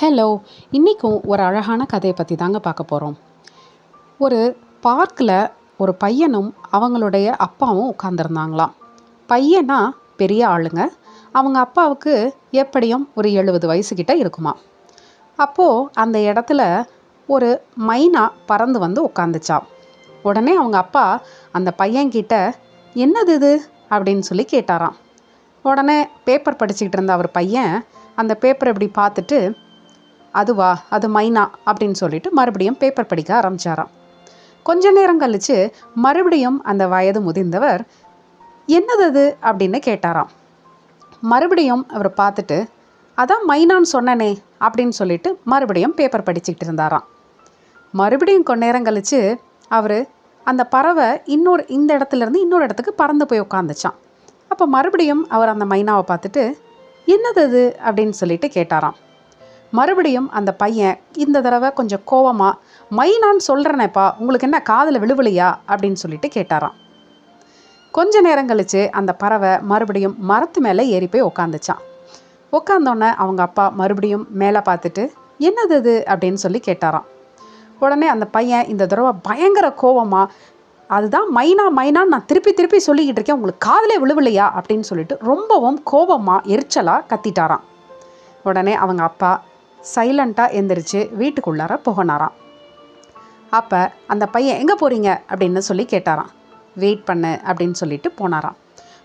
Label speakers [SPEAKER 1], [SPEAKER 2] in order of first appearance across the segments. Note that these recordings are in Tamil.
[SPEAKER 1] ஹலோ இன்றைக்கும் ஒரு அழகான கதையை பற்றி தாங்க பார்க்க போகிறோம் ஒரு பார்க்கில் ஒரு பையனும் அவங்களுடைய அப்பாவும் உட்காந்துருந்தாங்களாம் பையனா பெரிய ஆளுங்க. அவங்க அப்பாவுக்கு எப்படியும் ஒரு எழுபது வயசுக்கிட்ட இருக்குமா. அப்போது அந்த இடத்துல ஒரு மைனா பறந்து வந்து உட்காந்துச்சா உடனே அவங்க அப்பா அந்த பையன்கிட்ட என்னது இது? அப்படின்னு சொல்லி கேட்டாராம். உடனே பேப்பர் படிச்சுக்கிட்டு இருந்த அவர் பையன் அந்த பேப்பர் இப்படி பார்த்துட்டு அதுவா அது மைனா அப்படின்னு சொல்லிட்டு மறுபடியும் பேப்பர் படிக்க ஆரம்பிச்சாராம். கொஞ்ச நேரம் கழிச்சு மறுபடியும் அந்த வயது முதிர்ந்தவர் என்னது அது? அப்படின்னு கேட்டாராம். மறுபடியும் அவர் பார்த்துட்டு அதான் மைனான்னு சொன்னனே அப்படின்னு சொல்லிட்டு மறுபடியும் பேப்பர் படிச்சுக்கிட்டு இருந்தாராம். மறுபடியும் கொஞ்ச நேரம் கழிச்சு அவர் அந்த பறவை இன்னொரு இந்த இடத்துல இருந்து இன்னொரு இடத்துக்கு பறந்து போய் உட்காந்துச்சான் அப்போ மறுபடியும் அவர் அந்த மைனாவை பார்த்துட்டு என்னது அது? அப்படின்னு சொல்லிட்டு கேட்டாராம். மறுபடியும் அந்த பையன் இந்த தடவை கொஞ்சம் கோவமாக மைனான்னு சொல்கிறேனேப்பா உங்களுக்கு என்ன காதில் விழுவலையா? அப்படின்னு சொல்லிட்டு கேட்டாராம். கொஞ்ச நேரம் கழிச்சு அந்த பறவை மறுபடியும் மரத்து மேலே ஏறி போய் உக்காந்துச்சான் உட்காந்தோன்னே அவங்க அப்பா மறுபடியும் மேலே பார்த்துட்டு என்னது இது? அப்படின்னு சொல்லி கேட்டாராம். உடனே அந்த பையன் இந்த தடவை பயங்கர கோவமாக அதுதான் மைனா மைனான்னு நான் திருப்பி திருப்பி சொல்லிக்கிட்டு இருக்கேன் உங்களுக்கு காதலே விழுவலையா? அப்படின்னு சொல்லிட்டு ரொம்பவும் கோபமாக எரிச்சலாக கத்திட்டாராம். உடனே அவங்க அப்பா சைலண்ட்டாக எந்திரிச்சு வீட்டுக்குள்ளார போகனாராம். அப்போ அந்த பையன் எங்கே போகிறீங்க அப்படின்னு சொல்லி கேட்டாராம். வெயிட் பண்ணு அப்படின்னு சொல்லிட்டு போனாராம்.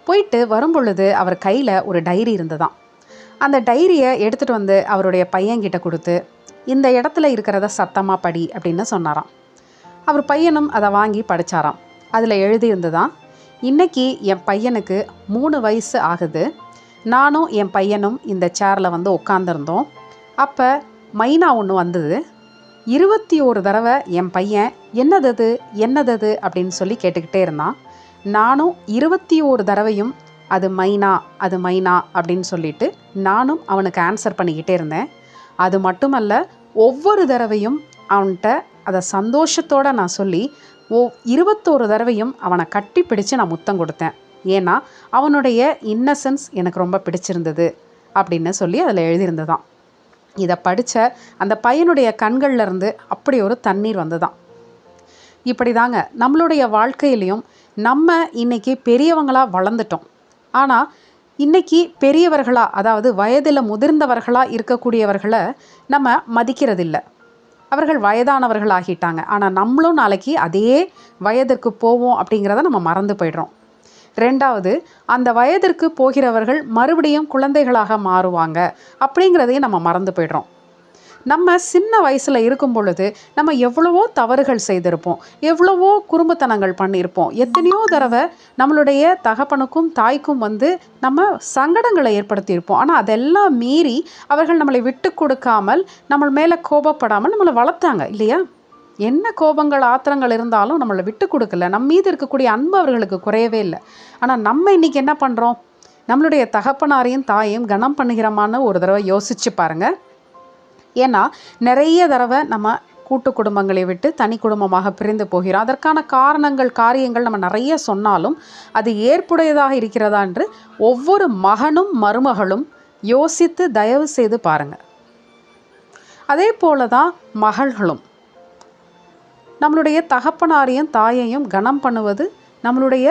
[SPEAKER 1] போயிட்டு வரும்பொழுது அவர் கையில் ஒரு டைரி இருந்ததாம். அந்த டைரியை எடுத்துகிட்டு வந்து அவருடைய பையன்கிட்ட கொடுத்து இந்த இடத்துல இருக்கிறத சத்தமாக படி அப்படின்னு சொன்னாராம். அவர் பையனும் அதை வாங்கி படித்தாராம் அதில் எழுதியிருந்ததான் இன்றைக்கி என் பையனுக்கு மூணு வயசு ஆகுது. நானும் என் பையனும் இந்த சேரில் வந்து உட்காந்துருந்தோம் அப்போ மைனா ஒன்று வந்தது. இருபத்தி ஒரு தடவை என் பையன் என்னதது என்னதது? அப்படின்னு சொல்லி கேட்டுக்கிட்டே இருந்தான். நானும் இருபத்தி ஒரு தடவையும் அது மைனா அது மைனா அப்படின்னு சொல்லிட்டு நானும் அவனுக்கு ஆன்சர் பண்ணிக்கிட்டே இருந்தேன். அது மட்டுமல்ல ஒவ்வொரு தடவையும் அவன்கிட்ட அதை சந்தோஷத்தோடு நான் சொல்லி ஓ இருபத்தோரு தடவையும் அவனை கட்டி பிடிச்சு நான் முத்தம் கொடுத்தேன். ஏன்னா அவனுடைய இன்னசென்ஸ் எனக்கு ரொம்ப பிடிச்சிருந்தது அப்படின்னு சொல்லி அதில் எழுதியிருந்ததான். இதை படித்த அந்த பையனுடைய கண்கள்லேருந்து அப்படி ஒரு தண்ணீர் வந்ததாம். இப்படி தாங்க நம்மளுடைய வாழ்க்கையிலையும் நம்ம இன்றைக்கி பெரியவங்களாக வளர்ந்துட்டோம். ஆனால் இன்னைக்கு பெரியவர்களாக அதாவது வயதில் முதிர்ந்தவர்களாக இருக்கக்கூடியவர்களை நம்ம மதிக்கிறதில்ல. அவர்கள் வயதானவர்கள் ஆகிட்டாங்க ஆனால் நம்மளும் நாளைக்கு அதே வயதிற்கு போவோம் அப்படிங்கிறத நம்ம மறந்து போயிடுறோம். ரெண்டாவது அந்த வயதிற்கு போகிறவர்கள் மறுபடியும் குழந்தைகளாக மாறுவாங்க. அப்படிங்கிறதையும் நம்ம மறந்து போயிடுறோம். நம்ம சின்ன வயசில் இருக்கும் பொழுது நம்ம எவ்வளவோ தவறுகள் செய்திருப்போம். எவ்வளவோ குறும்புத்தனங்கள் பண்ணியிருப்போம். எத்தனையோ தடவை நம்மளுடைய தகப்பனுக்கும் தாய்க்கும் வந்து நம்ம சங்கடங்களை ஏற்படுத்தியிருப்போம். ஆனால் அதெல்லாம் மீறி அவர்கள் நம்மளை விட்டு கொடுக்காமல் நம்ம மேலே கோபப்படாமல் நம்மளை வளர்த்தாங்க இல்லையா? என்ன கோபங்கள் ஆத்திரங்கள் இருந்தாலும் நம்மளை விட்டு கொடுக்கல. நம்ம மீது இருக்கக்கூடிய அன்பு அவர்களுக்கு குறையவே இல்லை. ஆனால் நம்ம இன்றைக்கி என்ன பண்ணுறோம் நம்மளுடைய தகப்பனாரையும் தாயையும் கனம் பண்ணுகிறோமான்னு ஒரு தடவை யோசிச்சு பாருங்கள் ஏன்னா நிறைய தடவை நம்ம கூட்டு குடும்பங்களை விட்டு தனி குடும்பமாக பிரிந்து போகிறோம். அதற்கான காரணங்கள் காரியங்கள் நம்ம நிறைய சொன்னாலும் அது ஏற்புடையதாக இருக்கிறதா என்று ஒவ்வொரு மகனும் மருமகளும் யோசித்து தயவு செய்து பாருங்கள் அதே போல தான் மகள்களும். நம்மளுடைய தகப்பனாரையும் தாயையும் கனம் பண்ணுவது நம்மளுடைய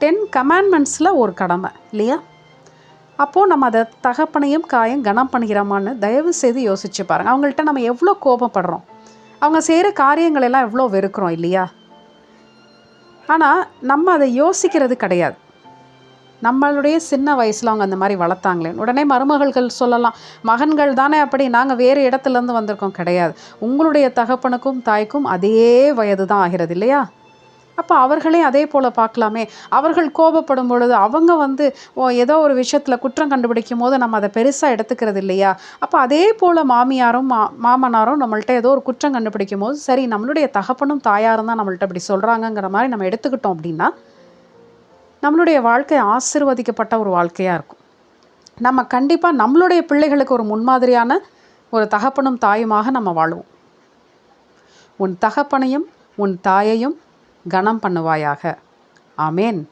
[SPEAKER 1] டென் கமாண்ட்மெண்ட்ஸில் ஒரு கடமை இல்லையா? அப்போது நம்ம அதை தகப்பனையும் காயம் கனம் பண்ணுகிறோமான்னு தயவு செய்து யோசிச்சு பாருங்கள் அவங்கள்ட்ட நம்ம எவ்வளோ கோபப்படுறோம்? அவங்க செய்கிற காரியங்களெல்லாம் எவ்வளோ வெறுக்கிறோம் இல்லையா? ஆனால் நம்ம அதை யோசிக்கிறது கிடையாது. நம்மளுடைய சின்ன வயசில் அவங்க அந்த மாதிரி வளர்த்தாங்களே. உடனே மருமகள்கள் சொல்லலாம் மகன்கள் தானே அப்படி நாங்கள் வேறு இடத்துலேருந்து வந்திருக்கோம். கிடையாது. உங்களுடைய தகப்பனுக்கும் தாய்க்கும் அதே வயது தான் ஆகிறது இல்லையா? அப்போ அவர்களே அதே போல் பார்க்கலாமே. அவர்கள் கோபப்படும் பொழுது அவங்க வந்து ஓ ஏதோ ஒரு விஷயத்தில் குற்றம் கண்டுபிடிக்கும் போது நம்ம அதை பெருசாக எடுத்துக்கிறது இல்லையா? அப்போ அதே போல் மாமியாரும் மா மாமனாரும் நம்மள்ட்ட ஏதோ ஒரு குற்றம் கண்டுபிடிக்கும் போது சரி நம்மளுடைய தகப்பனும் தாயாரும் தான் நம்மள்ட்ட இப்படி சொல்கிறாங்கங்கிற மாதிரி நம்ம எடுத்துக்கிட்டோம் அப்படின்னா நம்மளுடைய வாழ்க்கை ஆசிர்வதிக்கப்பட்ட ஒரு வாழ்க்கையாக இருக்கும். நம்ம கண்டிப்பாக நம்மளுடைய பிள்ளைகளுக்கு ஒரு முன்மாதிரியான ஒரு தகப்பனும் தாயுமாக நம்ம வாழ்வோம். உன் தகப்பனையும் உன் தாயையும் கனம் பண்ணுவாயாக. ஆமேன்.